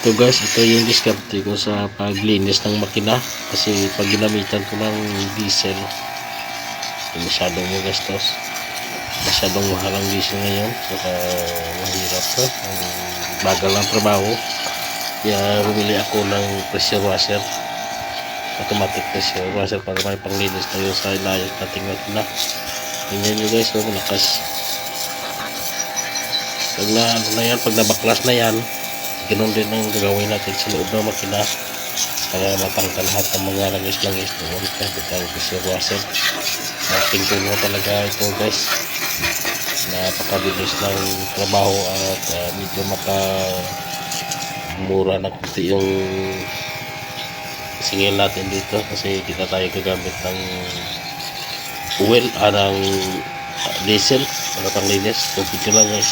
Ito guys, ito yung diskarte ko sa paglinis ng makina. Kasi pag ginamitan ko ng diesel masyadong magastos. Masyadong mahal ang diesel ngayon. Saka mahirap to. Ang bagal ng trabaho. Kaya bumili ako ng pressure washer. Automatic pressure washer para may panglinis yun sa ilayos nating makina. Ganyan nyo guys so malakas. Pag na, ano na yan, pag nabaklas na yan ganun din ang gagawin natin sa loob ng makina. Para matanggal lahat ng mga langis-langis doon kahit ang pressure washer ating tulong talaga ito guys napakabilis ng trabaho at uh, medyo maka mura na kunti yung singil natin dito kasi kita tayo gagamit ng oil ah, ng diesel. Para panglinis tubig ko lang guys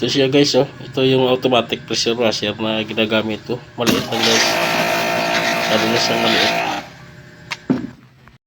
Ito siya guys oh. Ito yung automatic pressure washer na ginagamit ko. Maliit lang guys. Ano na siyang maliit.